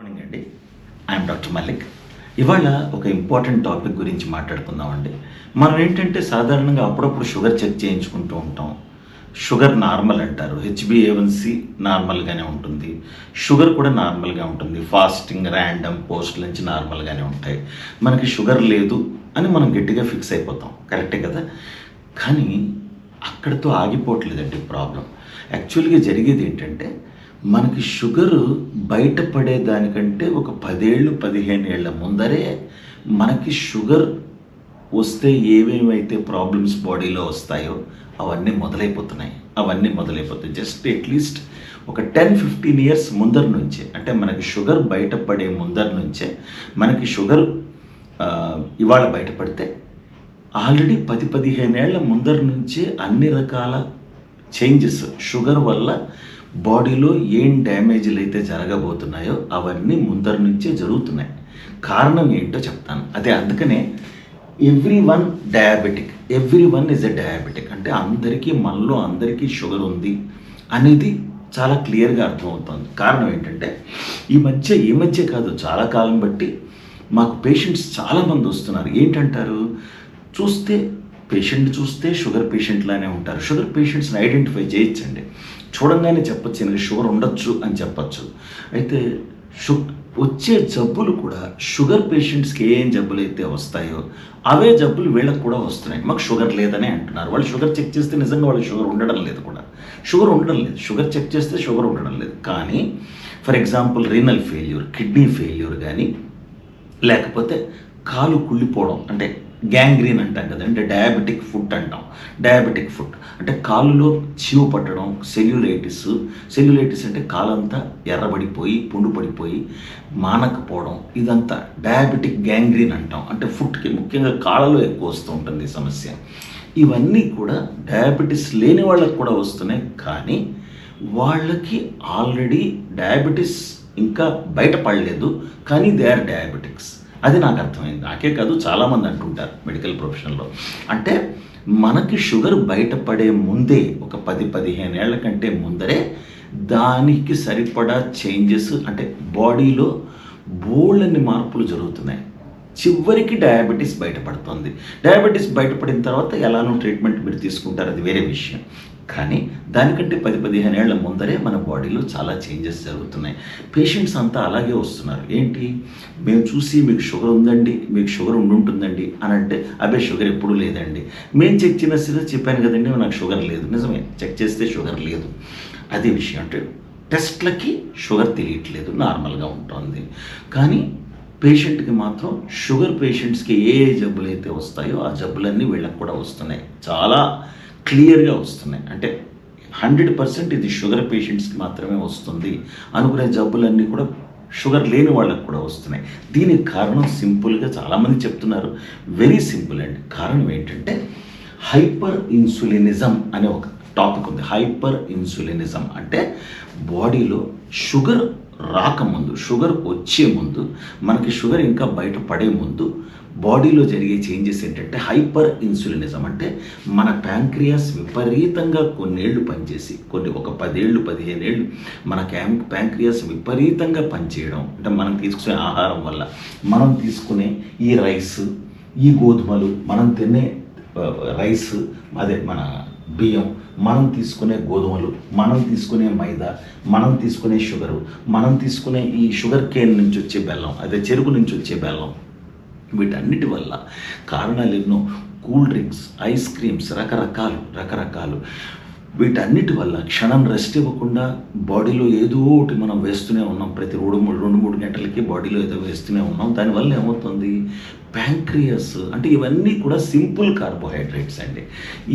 Morning అండి I'm doctor Mallik ఇవాళ ఒక ఇంపార్టెంట్ టాపిక్ గురించి మాట్లాడుకుందామండి. మనం ఏంటంటే సాధారణంగా అప్పుడప్పుడు షుగర్ చెక్ చేయించుకుంటూ ఉంటాం. షుగర్ నార్మల్ అంటారు. హెచ్బిఏవన్సీ నార్మల్గానే ఉంటుంది. షుగర్ కూడా నార్మల్గా ఉంటుంది. ఫాస్టింగ్ ర్యాండమ్ పోస్ట్ నుంచి నార్మల్గానే ఉంటాయి. మనకి షుగర్ లేదు అని మనం గట్టిగా ఫిక్స్ అయిపోతాం. కరెక్టే కదా? కానీ అక్కడితో ఆగిపోవట్లేదండి ప్రాబ్లం యాక్చువల్గా జరిగేది ఏంటంటే మనకి షుగర్ బయటపడే దానికంటే ఒక పదేళ్ళు పదిహేను ఏళ్ళ ముందరే మనకి షుగర్ వస్తే ఏమేమైతే ప్రాబ్లమ్స్ బాడీలో వస్తాయో అవన్నీ మొదలైపోతున్నాయి. అవన్నీ మొదలైపోతాయి జస్ట్ అట్లీస్ట్ ఒక టెన్ ఫిఫ్టీన్ ఇయర్స్ ముందర నుంచే అంటే మనకి షుగర్ బయటపడే ముందర నుంచే మనకి షుగర్ ఇవాళ బయటపడితే ఆల్రెడీ పది పదిహేను ఏళ్ళ ముందర నుంచే అన్ని రకాల చేంజెస్ షుగర్ వల్ల బాడీలో ఏం డ్యామేజ్లు అయితే జరగబోతున్నాయో అవన్నీ ముందర నుంచే జరుగుతున్నాయి. కారణం ఏంటో చెప్తాను. అదే అందుకనే every one diabetic every one is a diabetic. అంటే అందరికీ మనలో అందరికీ షుగర్ ఉంది అనేది చాలా క్లియర్గా అర్థమవుతుంది. కారణం ఏంటంటే ఈ మధ్య ఈ మధ్య కాదు చాలా కాలం బట్టి మాకు పేషెంట్స్ చాలామంది వస్తున్నారు. ఏంటంటారు? చూస్తే పేషెంట్ చూస్తే షుగర్ పేషెంట్లానే ఉంటారు. షుగర్ పేషెంట్స్ని ఐడెంటిఫై చేయొచ్చండి. చూడంగానే చెప్పచ్చు ఈయనకి షుగర్ ఉండొచ్చు అని చెప్పచ్చు. అయితే షు వచ్చే జబ్బులు కూడా షుగర్ పేషెంట్స్కి ఏం జబ్బులు అయితే వస్తాయో అవే జబ్బులు వీళ్ళకి కూడా వస్తున్నాయి. మాకు షుగర్ లేదని అంటున్నారు. వాళ్ళు షుగర్ చెక్ చేస్తే నిజంగా వాళ్ళకి షుగర్ ఉండడం లేదు కూడా. షుగర్ ఉండడం లేదు. షుగర్ చెక్ చేస్తే షుగర్ ఉండడం లేదు. కానీ for example renal failure kidney failure కానీ లేకపోతే కాలు కుళ్ళిపోవడం అంటే గ్యాంగ్రీన్ అంటాం కదా అంటే డయాబెటిక్ ఫుడ్ అంటాం. డయాబెటిక్ ఫుడ్ అంటే కాలులో చీవు పట్టడం సెల్యులైటిస్ సెల్యులైటిస్ అంటే కాలంతా ఎర్రబడిపోయి పుండు పడిపోయి మానకపోవడం ఇదంతా డయాబెటిక్ గ్యాంగ్రీన్ అంటాం. అంటే ఫుడ్కి ముఖ్యంగా కాళ్ళలో ఎక్కువ వస్తూ ఉంటుంది సమస్య. ఇవన్నీ కూడా డయాబెటిస్ లేని వాళ్ళకి కూడా వస్తున్నాయి కానీ వాళ్ళకి ఆల్రెడీ డయాబెటిస్ ఇంకా బయటపడలేదు కానీ దే ఆర్ డయాబెటిక్స్ అది నాకు అర్థమైంది. నాకే కాదు చాలామంది అంటుంటారు మెడికల్ ప్రొఫెషన్లో. అంటే మనకి షుగర్ బయటపడే ముందే ఒక పది పదిహేను ఏళ్ళ కంటే ముందరే దానికి సరిపడా చేంజెస్ అంటే బాడీలో బోళ్ళని మార్పులు జరుగుతున్నాయి. చివరికి డయాబెటీస్ బయటపడుతుంది. డయాబెటీస్ బయటపడిన తర్వాత ఎలానో ట్రీట్మెంట్ మీరు తీసుకుంటారు అది వేరే విషయం. కానీ దానికంటే పది పదిహేను ఏళ్ళ ముందరే మన బాడీలో చాలా చేంజెస్ జరుగుతున్నాయి. పేషెంట్స్ అంతా అలాగే వస్తున్నారు. ఏంటి? మేము చూసి మీకు షుగర్ ఉందండి మీకు షుగర్ ఉండుంటుందండి అని అంటే అబ్బే షుగర్ ఎప్పుడూ లేదండి. మేము చెక్ చేసిన చెప్పాను కదండి నాకు షుగర్ లేదు. నిజమే చెక్ చేస్తే షుగర్ లేదు. అదే విషయం అంటే టెస్ట్లకి షుగర్ తెలియట్లేదు నార్మల్గా ఉంటుంది. కానీ పేషెంట్కి మాత్రం షుగర్ పేషెంట్స్కి ఏ ఏ జబ్బులు అయితే వస్తాయో ఆ జబ్బులన్నీ వీళ్ళకి కూడా వస్తున్నాయి. చాలా క్లియర్గా వస్తున్నాయి. అంటే హండ్రెడ్ పర్సెంట్ ఇది షుగర్ పేషెంట్స్కి మాత్రమే వస్తుంది. అనుకునే జబ్బులన్నీ కూడా షుగర్ లేని వాళ్ళకి కూడా వస్తున్నాయి. దీనికి కారణం సింపుల్గా చాలామంది చెప్తున్నారు. వెరీ సింపుల్ అండి కారణం ఏంటంటే హైపర్ ఇన్సులినిజం అనే ఒక టాపిక్ ఉంది. హైపర్ ఇన్సులినిజం అంటే బాడీలో షుగర్ రాకముందు షుగర్ వచ్చే ముందు మనకి షుగర్ ఇంకా బయట పడే ముందు బాడీలో జరిగే చేంజెస్ ఏంటంటే హైపర్ ఇన్సులినిజం అంటే మన ప్యాంక్రియాస్ విపరీతంగా కొన్నేళ్ళు పనిచేసి కొన్ని ఒక పదేళ్ళు పదిహేనేళ్ళు మన క్యాం ప్యాంక్రియాస్ విపరీతంగా పనిచేయడం అంటే మనం తీసుకునే ఆహారం వల్ల మనం తీసుకునే ఈ రైస్ ఈ గోధుమలు మనం తినే రైస్ అదే మన బియ్యం మనం తీసుకునే గోధుమలు మనం తీసుకునే మైదా మనం తీసుకునే షుగరు మనం తీసుకునే ఈ షుగర్ కేన్ నుంచి వచ్చే బెల్లం అదే చెరుకు నుంచి వచ్చే బెల్లం. వీటన్నిటి వల్ల కారణాలు ఎన్నో? కూల్ డ్రింక్స్ ఐస్ క్రీమ్స్ రకరకాలు రకరకాలు. వీటన్నిటి వల్ల క్షణం రెస్ట్ ఇవ్వకుండా బాడీలో ఏదో ఒకటి మనం వేస్తూనే ఉన్నాం. ప్రతి రెండు మూడు రెండు మూడు గంటలకి బాడీలో ఏదో వేస్తూనే ఉన్నాం. దానివల్ల ఏమవుతుంది? ప్యాంక్రియస్ అంటే ఇవన్నీ కూడా సింపుల్ కార్బోహైడ్రేట్స్ అండి.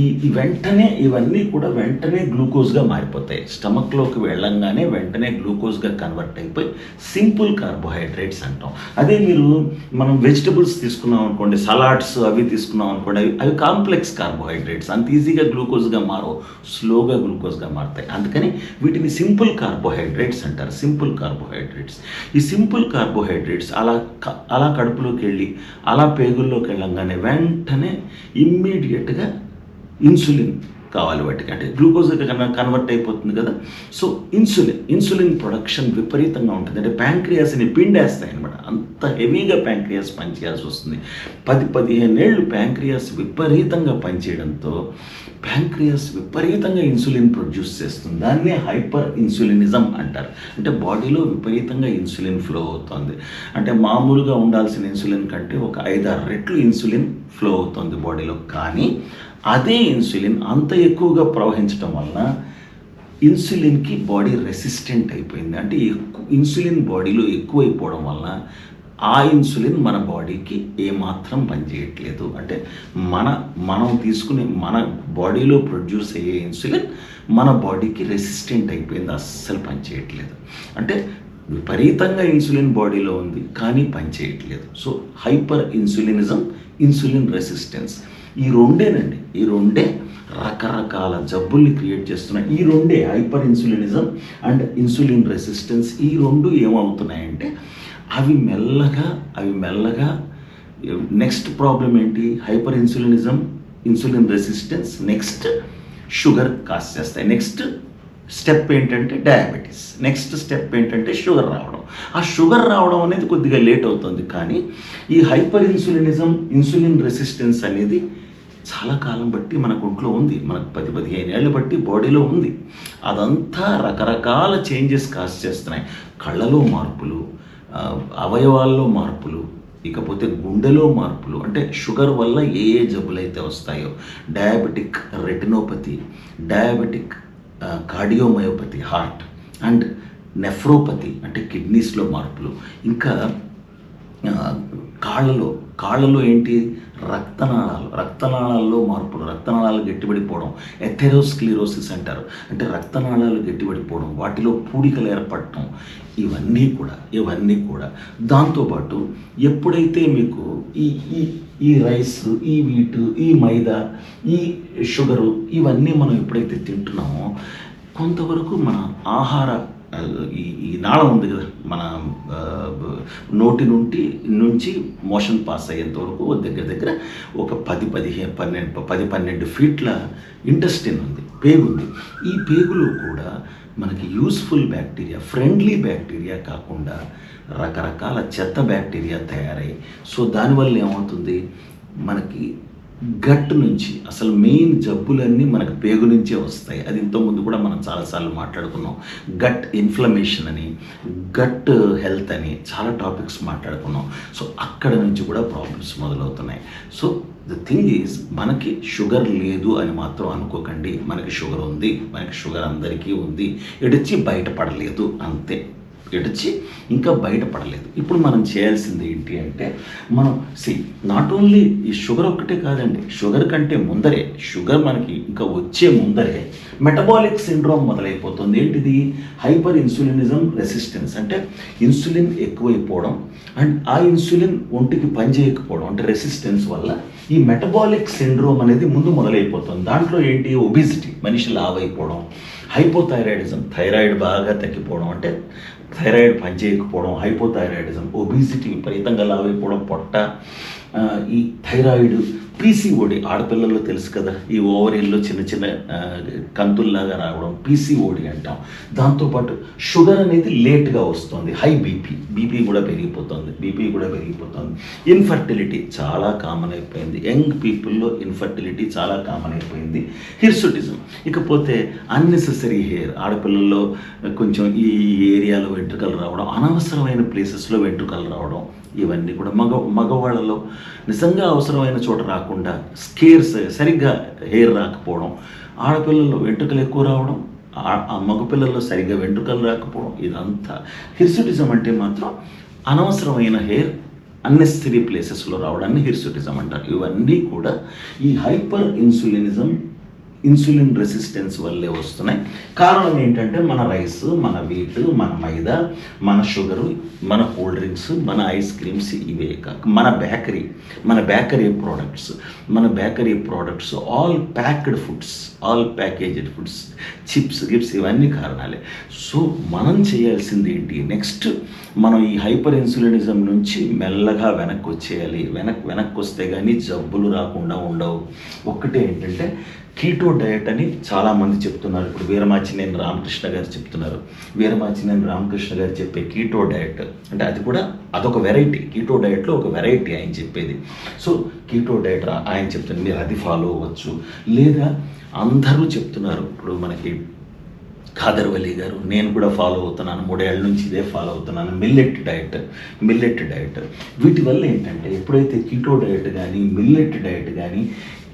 ఈ వెంటనే ఇవన్నీ కూడా వెంటనే గ్లూకోజ్గా మారిపోతాయి. స్టమక్లోకి వెళ్ళంగానే వెంటనే గ్లూకోజ్గా కన్వర్ట్ అయిపోయి సింపుల్ కార్బోహైడ్రేట్స్ అంటాం. అదే మీరు మనం వెజిటబుల్స్ తీసుకున్నాం అనుకోండి సలాడ్స్ అవి తీసుకున్నాం అనుకోండి అవి అవి కాంప్లెక్స్ కార్బోహైడ్రేట్స్. అంత ఈజీగా గ్లూకోజ్గా మారవు స్లోగా గ్లూకోజ్గా మారుతాయి. అందుకని వీటిని సింపుల్ కార్బోహైడ్రేట్స్ అంటారు. Simple carbohydrates. ఈ సింపుల్ కార్బోహైడ్రేట్స్ అలా అలా కడుపులోకి వెళ్ళి అలా పేగుల్లోకి వెళ్ళంగానే వెంటనే ఇమ్మీడియట్గా ఇన్సులిన్ కావాలి వాటికి. అంటే గ్లూకోజ్ కన్వర్ట్ అయిపోతుంది కదా. సో ఇన్సులిన్ ఇన్సులిన్ ప్రొడక్షన్ విపరీతంగా ఉంటుంది. అంటే ప్యాంక్రియాస్ని పిండేస్తాయి అనమాట అంత హెవీగా ప్యాంక్రియాస్ పనిచేయాల్సి వస్తుంది. పది పదిహేను ఏళ్ళు ప్యాంక్రియాస్ విపరీతంగా పనిచేయడంతో ప్యాంక్రియాస్ విపరీతంగా ఇన్సులిన్ ప్రొడ్యూస్ చేస్తుంది. దాన్నే హైపర్ ఇన్సులినిజం అంటారు. అంటే బాడీలో విపరీతంగా ఇన్సులిన్ ఫ్లో అవుతుంది. అంటే మామూలుగా ఉండాల్సిన ఇన్సులిన్ కంటే ఒక ఐదారు రెట్లు ఇన్సులిన్ ఫ్లో అవుతుంది బాడీలో. కానీ అదే ఇన్సులిన్ అంత ఎక్కువగా ప్రవహించడం వలన ఇన్సులిన్కి బాడీ రెసిస్టెంట్ అయిపోయింది. అంటే ఎక్కువ ఇన్సులిన్ బాడీలో ఎక్కువైపోవడం వలన ఆ ఇన్సులిన్ మన బాడీకి ఏమాత్రం పనిచేయట్లేదు. అంటే మన మనం తీసుకునే మన బాడీలో ప్రొడ్యూస్ అయ్యే ఇన్సులిన్ మన బాడీకి రెసిస్టెంట్ అయిపోయింది. అస్సలు పనిచేయట్లేదు. అంటే విపరీతంగా ఇన్సులిన్ బాడీలో ఉంది కానీ పనిచేయట్లేదు. So hyperinsulinism insulin resistance. ఈ రెండేనండి. ఈ రెండే రకరకాల జబ్బుల్ని క్రియేట్ చేస్తున్నాయి ఈ రెండే hyperinsulinism and insulin resistance. ఈ రెండు ఏమవుతున్నాయంటే అవి మెల్లగా అవి మెల్లగా నెక్స్ట్ ప్రాబ్లం ఏంటి? Hyperinsulinism insulin resistance next sugar cause చేస్తాయి. నెక్స్ట్ స్టెప్ ఏంటంటే డయాబెటీస్. నెక్స్ట్ స్టెప్ ఏంటంటే షుగర్ రావడం. ఆ షుగర్ రావడం అనేది కొద్దిగా లేట్ అవుతుంది. కానీ ఈ హైపర్ ఇన్సులినిజం ఇన్సులిన్ రెసిస్టెన్స్ అనేది చాలా కాలం బట్టి మనకు ఒంట్లో ఉంది. మనకు పది పదిహేను ఏళ్ళు బట్టి బాడీలో ఉంది. అదంతా రకరకాల చేంజెస్ కాస్ చేస్తున్నాయి. కళ్ళలో మార్పులు అవయవాల్లో మార్పులు ఇకపోతే గుండెలో మార్పులు అంటే షుగర్ వల్ల ఏ ఏ జబ్బులు అయితే వస్తాయో diabetic retinopathy diabetic cardiomyopathy heart and nephropathy అంటే కిడ్నీస్లో మార్పులు. ఇంకా కాళ్ళలో కాళ్ళలో ఏంటి? రక్తనాళాలు. రక్తనాళాల్లో మార్పులు. రక్తనాళాలు గట్టిపడిపోవడం. ఎథెరోస్క్లిరోసిస్ అంటారు. అంటే రక్తనాళాలు గట్టిపడిపోవడం వాటిలో పూడికలు ఏర్పడటం ఇవన్నీ కూడా ఇవన్నీ కూడా. దాంతోపాటు ఎప్పుడైతే మీకు ఈ ఈ ఈ రైస్ ఈ వీటు ఈ మైదా ఈ షుగరు ఇవన్నీ మనం ఎప్పుడైతే తింటున్నామో కొంతవరకు మన ఆహార ఈ ఈ నాళం ఉంది కదా మన నోటి నుండి నుంచి మోషన్ పాస్ అయ్యేంత వరకు దగ్గర దగ్గర ఒక పది పదిహేను పన్నెండు పది పన్నెండు ఫీట్ల ఇంటెస్టిన్ ఉంది పేగు ఉంది. ఈ పేగులో కూడా మనకి యూస్ఫుల్ బ్యాక్టీరియా ఫ్రెండ్లీ బ్యాక్టీరియా కాకుండా రకరకాల చెత్త బ్యాక్టీరియా తయారై సో దానివల్ల ఏమవుతుంది? మనకి గట్ నుంచి అసలు మెయిన్ జబ్బులన్నీ మనకు పేగు నుంచే వస్తాయి. అది ఇంతకుముందు కూడా మనం చాలాసార్లు మాట్లాడుకున్నాం. గట్ ఇన్ఫ్లమేషన్ అని గట్ హెల్త్ అని చాలా టాపిక్స్ మాట్లాడుకున్నాం. సో అక్కడ నుంచి కూడా ప్రాబ్లమ్స్ మొదలవుతున్నాయి. సో ద థింగ్ ఈజ్ మనకి షుగర్ లేదు అని మాత్రం అనుకోకండి. మనకి షుగర్ ఉంది మనకి షుగర్ అందరికీ ఉంది. ఎడిచి బయటపడలేదు అంతే. గడిచి ఇంకా బయటపడలేదు. ఇప్పుడు మనం చేయాల్సింది ఏంటి అంటే మనం సి నాట్ ఓన్లీ ఈ షుగర్ ఒక్కటే కాదండి షుగర్ కంటే ముందరే షుగర్ మనకి ఇంకా వచ్చే ముందరే మెటబాలిక్ సిండ్రోమ్ మొదలైపోతుంది. ఏంటిది? హైపర్ ఇన్సులినిజం రెసిస్టెన్స్ అంటే ఇన్సులిన్ ఎక్కువైపోవడం అండ్ ఆ ఇన్సులిన్ ఒంటికి పనిచేయకపోవడం అంటే రెసిస్టెన్స్ వల్ల ఈ మెటబాలిక్ సిండ్రోమ్ అనేది ముందు మొదలైపోతుంది. దాంట్లో ఏంటి? ఒబిసిటీ మనిషి లావైపోవడం. హైపోథైరాయిడిజం థైరాయిడ్ బాగా తగ్గిపోవడం అంటే థైరాయిడ్ పనిచేయకపోవడం హైపోథైరాయిడిజం ఒబిసిటీ విపరీతంగా లావైపోవడం పొట్ట ఈ థైరాయిడ్ పీసీఓడి ఆడపిల్లల్లో తెలుసు కదా ఈ ఓవరీల్లో చిన్న చిన్న కంతుల్లాగా రావడం పీసీఓడి అంటాం. దాంతోపాటు షుగర్ అనేది లేట్గా వస్తుంది హై బీపీ బీపీ కూడా పెరిగిపోతుంది బీపీ కూడా పెరిగిపోతుంది. ఇన్ఫర్టిలిటీ చాలా కామన్ అయిపోయింది. యంగ్ పీపుల్లో ఇన్ఫర్టిలిటీ చాలా కామన్ అయిపోయింది. హిర్సుటిజం ఇకపోతే అన్నెసెసరీ హెయిర్ ఆడపిల్లల్లో కొంచెం ఈ ఏరియాలో వెంట్రుకలు రావడం అనవసరమైన ప్లేసెస్లో వెంట్రుకలు రావడం ఇవన్నీ కూడా మగ మగవాళ్ళలో నిజంగా అవసరమైన చోట రాకుండా స్కేర్స్ సరిగ్గా హెయిర్ రాకపోవడం ఆడపిల్లల్లో వెంట్రుకలు ఎక్కువ రావడం ఆ- మగపిల్లల్లో సరిగ్గా వెంట్రుకలు రాకపోవడం ఇదంతా హిర్సుటిజం అంటే మాత్రం అనవసరమైన హెయిర్ అన్నెసరీ ప్లేసెస్లో రావడాన్ని హిర్సుటిజం అంటారు. ఇవన్నీ కూడా ఈ హైపర్ ఇన్సులినిజం ఇన్సులిన్ రెసిస్టెన్స్ వల్లే వస్తున్నాయి. కారణం ఏంటంటే మన రైస్ మన వీట్ మన మైదా మన షుగరు మన కూల్ డ్రింక్స్ మన ఐస్ క్రీమ్స్ ఇవే కాక మన బేకరీ మన బేకరీ ప్రోడక్ట్స్ మన bakery products all packed foods all packaged foods chips Gibbs ఇవన్నీ కారణాలే. సో మనం చేయాల్సింది ఏంటి? నెక్స్ట్ మనం ఈ హైపర్ ఇన్సులినిజం నుంచి మెల్లగా వెనక్కి వచ్చేయాలి వెనక్ వెనక్కి వస్తే కానీ జబ్బులు రాకుండా ఉండవు. ఒక్కటే ఏంటంటే కీటో డయట్ అని చాలామంది చెప్తున్నారు. ఇప్పుడు వీరమాచినేని రామకృష్ణ గారు చెప్తున్నారు. వీరమాచినేని రామకృష్ణ గారు చెప్పే కీటో డయట్ అంటే అది కూడా అదొక వెరైటీ. కీటో డయట్లో ఒక వెరైటీ ఆయన చెప్పేది. సో కీటో డయట్ ఆయన చెప్తున్నారు మీరు అది ఫాలో అవ్వచ్చు. లేదా అందరూ చెప్తున్నారు. ఇప్పుడు మనకి ఖాదర్ వలీ గారు నేను కూడా ఫాలో అవుతున్నాను. మూడేళ్ళ నుంచి ఇదే ఫాలో అవుతున్నాను. మిల్లెట్ డయట్ మిల్లెట్ డయట్ వీటి వల్ల ఏంటంటే ఎప్పుడైతే కీటో డయట్ కానీ మిల్లెట్ డయట్ కానీ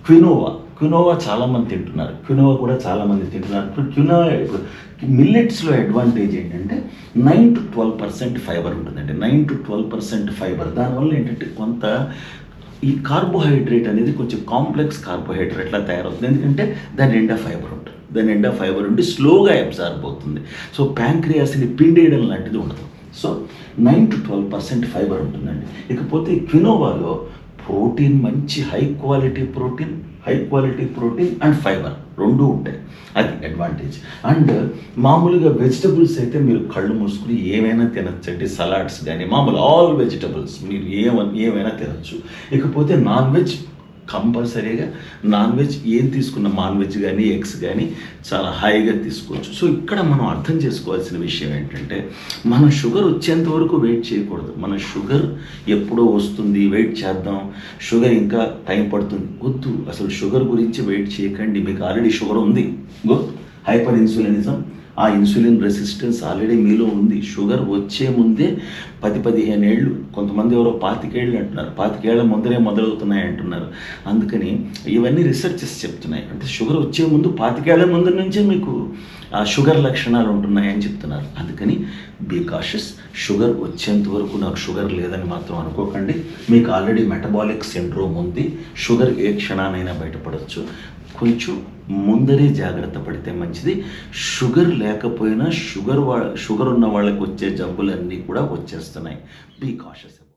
క్వినోవా క్వినోవా చాలామంది తింటున్నారు. క్వినోవా కూడా చాలామంది తింటున్నారు. ఇప్పుడు క్వినోవా ఇప్పుడు మిల్లెట్స్లో అడ్వాంటేజ్ ఏంటంటే nine to twelve percent fibre ఉంటుందండి. Nine to twelve percent fibre దానివల్ల ఏంటంటే కొంత ఈ కార్బోహైడ్రేట్ అనేది కొంచెం కాంప్లెక్స్ కార్బోహైడ్రేట్లా తయారవుతుంది. ఎందుకంటే దాని నిండా ఫైబర్ ఉంటుంది. దాని నిండా ఫైబర్ ఉండి స్లోగా అబ్జార్బ్ అవుతుంది. సో ప్యాంక్రియాస్ని పిండేయడం లాంటిది ఉండదు. So nine to twelve percent fibre ఉంటుందండి. ఇకపోతే క్వినోవాలో ప్రోటీన్ మంచి high quality protein high quality protein and fibre రెండూ ఉంటాయి. అది అడ్వాంటేజ్ అండ్ మామూలుగా వెజిటబుల్స్ అయితే మీరు కళ్ళు మూసుకుని ఏమైనా తినచ్చండి సలాడ్స్ కానీ మామూలు ఆల్ వెజిటబుల్స్ మీరు ఏమ ఏమైనా తినచ్చు. ఇకపోతే నాన్ వెజ్ కంపల్సరీగా నాన్ వెజ్ ఏం తీసుకున్న నాన్ వెజ్ కానీ ఎగ్స్ కానీ చాలా హాయిగా తీసుకోవచ్చు. సో ఇక్కడ మనం అర్థం చేసుకోవాల్సిన విషయం ఏంటంటే మన షుగర్ వచ్చేంత వరకు వెయిట్ చేయకూడదు. మన షుగర్ ఎప్పుడో వస్తుంది వెయిట్ చేద్దాం. షుగర్ ఇంకా టైం పడుతుంది. వద్దు. అసలు షుగర్ గురించి వెయిట్ చేయకండి. మీకు ఆల్రెడీ షుగర్ ఉంది. Go hyper insulinism. ఆ ఇన్సులిన్ రెసిస్టెన్స్ ఆల్రెడీ మీలో ఉంది. షుగర్ వచ్చే ముందే పది పదిహేను ఏళ్ళు కొంతమంది ఎవరో పాతికేళ్ళు అంటున్నారు. పాతికేళ్ళ ముందరే మొదలవుతున్నాయి అంటున్నారు. అందుకని ఇవన్నీ రీసెర్చెస్ చెప్తున్నాయి. అంటే షుగర్ వచ్చే ముందు పాతికేళ్ళ ముందు నుంచే మీకు ఆ షుగర్ లక్షణాలు ఉంటున్నాయని చెప్తున్నారు. అందుకని బీ కాషస్ షుగర్ వచ్చేంత వరకు నాకు షుగర్ లేదని మాత్రం అనుకోకండి. మీకు ఆల్రెడీ మెటబాలిక్ సిండ్రోమ్ ఉంది. షుగర్ ఏ క్షణానైనా బయటపడవచ్చు కొంచెం ముందరే జాగ్రత్త పడితే మంచిది. షుగర్ లేకపోయినా షుగర్ వా షుగర్ ఉన్న వాళ్ళకి వచ్చే జబ్బులన్నీ కూడా వచ్చేస్తున్నాయి. Be cautious